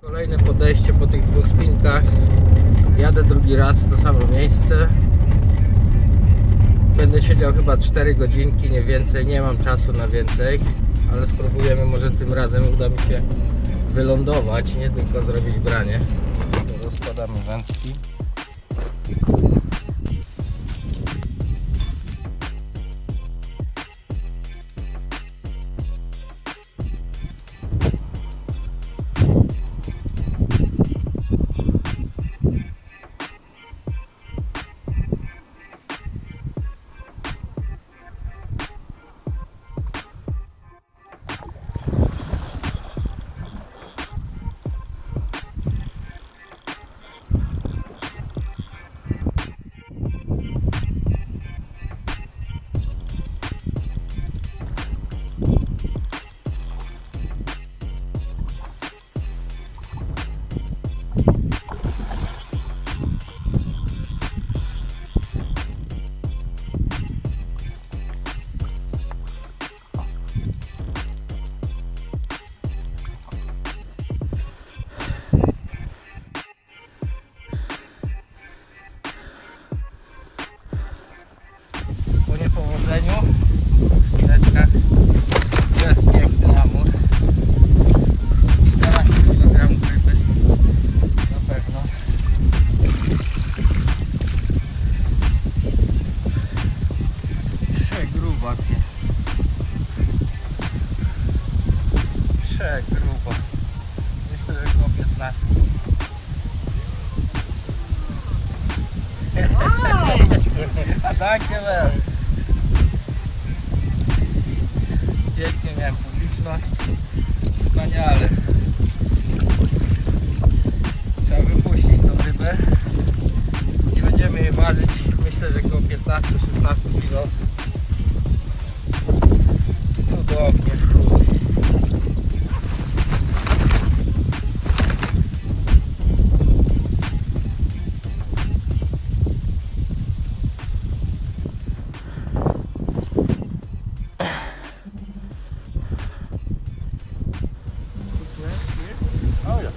Kolejne podejście po tych dwóch spinkach. Jadę drugi raz w to samo miejsce. Będę siedział chyba 4 godzinki, nie więcej. Nie mam czasu na więcej, ale spróbujemy. Może tym razem uda mi się wylądować, nie tylko zrobić branie. Rozkładamy wędki. zaleniu, w spineczkach. To jest piękny amur. Kilkanaście kilogramów ryby. Na pewno. Przegrubas jest. Przegrubas. Myślę, że około 15. Wow. I tak, 16. Wspaniale. Trzeba wypuścić tą rybę. i będziemy jej ważyć. Myślę, że około 15-16 kg. Cudownie. Oh ja.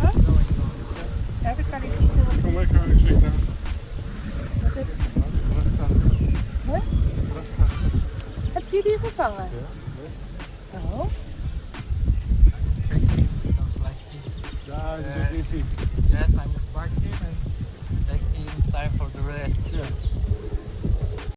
Huh? ik ik niet zo. Kom lekker aan zitten. Wat heb je? Die gevangen? Ja. Oh. Kijk, dat is gelijk is. Ja, dat is. Ja, het